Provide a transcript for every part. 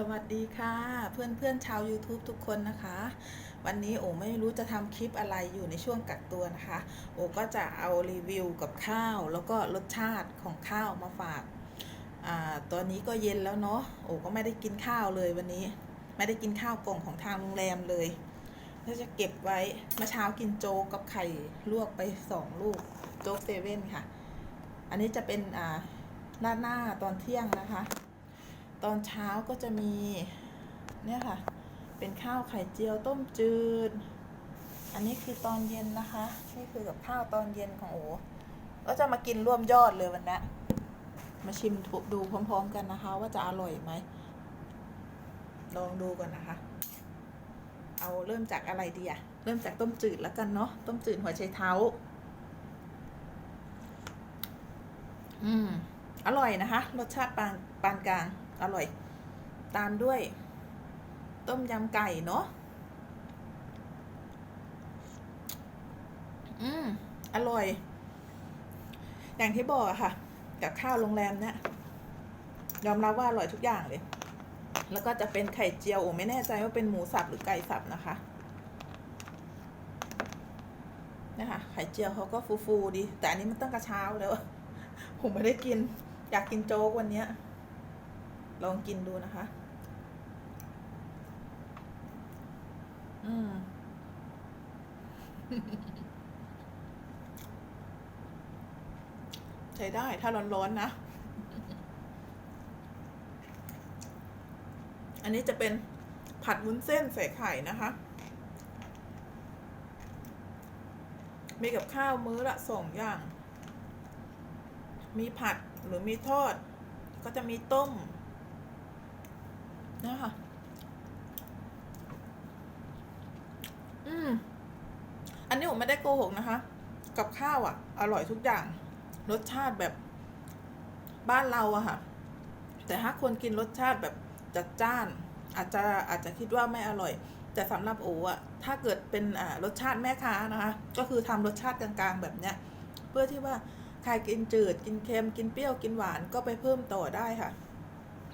สวัสดีค่ะ เพื่อนเพื่อนๆชาว YouTube ทุกคนนะคะ วันนี้โอไม่รู้จะทำคลิปอะไรอยู่ในช่วงกักตัวนะคะ โอก็จะเอารีวิวกับข้าวแล้วก็รสชาติของข้าวมาฝากอ่าตอนนี้ก็เย็นแล้วเนาะโอก็ไม่ได้กินข้าวเลยวันนี้ ไม่ได้กินข้าวกล่องของทางโรงแรมเลยก็จะเก็บไว้เมื่อเช้ากินโจ๊กกับไข่ลวกไปสองลูกโจ๊กเซเว่นค่ะ อันนี้จะเป็นอ่าหน้าหน้าตอนเที่ยงนะคะ ตอนเช้าก็จะมีเนี่ยค่ะ เป็นข้าวไข่เจียวต้มจืด อันนี้คือตอนเย็นนะคะ นี่คือกับข้าวตอนเย็นของโอก็จะมากินร่วมยอดเลยวันนี้มาชิมดูพร้อมๆกันนะคะ ว่าจะอร่อยไหม ลองดูก่อนนะคะ เอาเริ่มจากอะไรดีอะเริ่มจากต้มจืดแล้วกันเนาะ ต้มจืดหัวไชเท้า อืม อร่อยนะคะ รสชาติปานปานกลาง อร่อย ตามด้วย ต้มยำไก่เนาะอืมอร่อย อย่างที่บอกอะค่ะ กับข้าวโรงแรมเนี่ยยอมรับว่าอร่อยทุกอย่างเลย แล้วก็จะเป็นไข่เจียวโอ้ไม่แน่ใจว่าเป็นหมูสับหรือไก่สับนะคะนะคะไข่เจียวเขาก็ฟูๆดี แต่อันนี้มันตั้งกระเช้าแล้วผมไม่ได้กิน อยากกินโจ๊กวันเนี้ย ลองกินดูนะคะ อืมใช้ได้ถ้าร้อนๆนะ อันนี้จะเป็นผัดวุ้นเส้นใส่ไข่นะคะ มีกับข้าวมื้อละสองอย่าง มีผัดหรือมีทอด ก็จะมีต้ม นะคะอืม อันนี้ผมไม่ได้โกหกนะคะ กับข้าวอะ อร่อยทุกอย่าง รสชาติแบบบ้านเราอะค่ะ แต่ถ้าคนกินรสชาติแบบจัดจ้าน อาจจะอาจจะคิดว่าไม่อร่อย แต่สำหรับโออะถ้าเกิดเป็นอ่ารสชาติแม่ค้านะคะ ก็คือทำรสชาติกลางๆแบบเนี้ย เพื่อที่ว่าใครกินจืด กินเค็ม กินเปรี้ยว กินหวานก็ไปเพิ่มต่อได้ค่ะ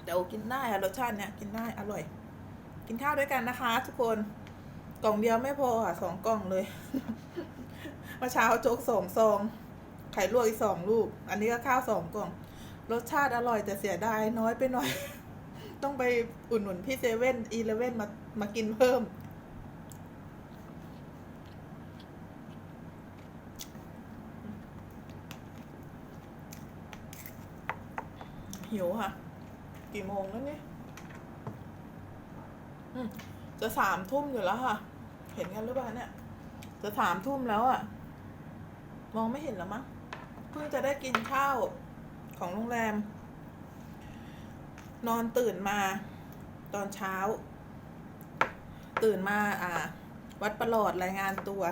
แต่โอกินได้ค่ะรสชาติเนี้ยกินได้อร่อย กินข้าวด้วยกันนะคะ ทุกคนกล่องเดียวไม่พอค่ะสองกล่องเลยมื่อเช้าโจ๊กสองซองไข่ลวกอีกสองลูก อันนี้ก็ข้าวสองกล่อง รสชาติอร่อยแต่เสียดายน้อยไปหน่อย ต้องไปอุดหนุนพี่เซเว่นอีเลเว่นมามากินเพิ่ม หิวค่ะ กี่โมงแล้วเนี่ยจะสามทุ่มอยู่แล้วค่ะ เห็นกันหรือเปล่าเนี่ย จะสามทุ่มแล้วอะ่ะ มองไม่เห็นแล้วมั้ง เพิ่งจะได้กินข้าวของโรงแรม นอนตื่นมาตอนเช้า ตื่นมาอ่า วัดประหลอดรายงานตัว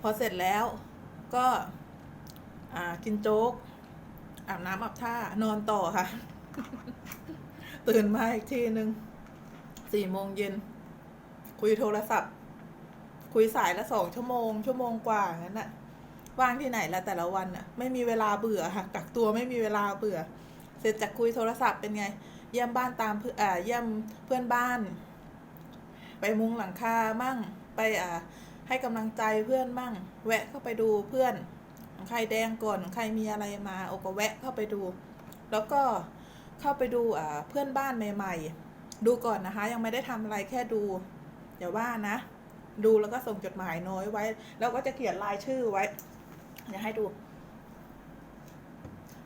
พอเสร็จแล้วก็ อ่ากินโจ๊กอาบน้ำอาบท่านอนต่อค่ะ ตื่นมาอีกทีหนึ่งสี่โมงเย็น คุยโทรศัพท์ คุยสายละสองชั่วโมง ชั่วโมงกว่างั้นน่ะ ว่างที่ไหนละแต่ละวันน่ะ ไม่มีเวลาเบื่อค่ะกักตัวไม่มีเวลาเบื่อ เสร็จจากคุยโทรศัพท์เป็นไง เยี่ยมบ้านตามเพื่ออ่าเยี่ยมเพื่อนบ้าน ไปมุงหลังคามั่ง ไปอ่าให้กำลังใจเพื่อนมั่ง แวะเข้าไปดูเพื่อน ใครแดงก่อน ใครมีอะไรมาโอก็แวะเข้าไปดู แล้วก็ เข้าไปดูเพื่อนบ้านใหม่ ๆ ดูก่อนนะคะ ยังไม่ได้ทำอะไรแค่ดูอย่าว่านะ ดูแล้วก็ส่งจดหมายน้อยไว้ แล้วก็จะเขียนรายชื่อไว้เดี๋ยวให้ดู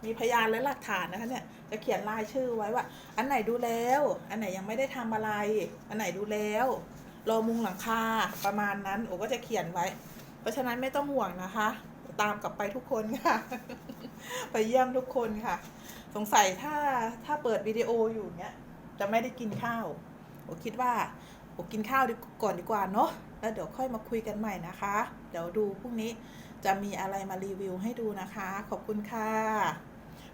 มีพยานและหลักฐานนะคะเนี่ยจะเขียนรายชื่อไว้ว่า อันไหนดูแล้ว อันไหนยังไม่ได้ทำอะไร อันไหนดูแล้วรอมุงหลังคาประมาณนั้นโอก็จะเขียนไว้ เพราะฉะนั้นไม่ต้องห่วงนะคะตามกลับไปทุกคนค่ะ ไปเยี่ยมทุกคนค่ะ สงสัยถ้าถ้าเปิดวิดีโออยู่เนี้ย จะไม่ได้กินข้าวโอคิดว่าโอกินข้าวดีก่อนดีกว่าเนาะแล้วเดี๋ยวค่อยมาคุยกันใหม่นะคะ เดี๋ยวดูพรุ่งนี้จะมีอะไรมารีวิวให้ดูนะคะ ขอบคุณค่ะ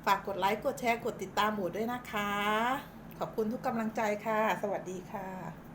ฝากกดไลค์กดแชร์กดติดตามหมูด้วยนะคะ ขอบคุณทุกกำลังใจค่ะ สวัสดีค่ะ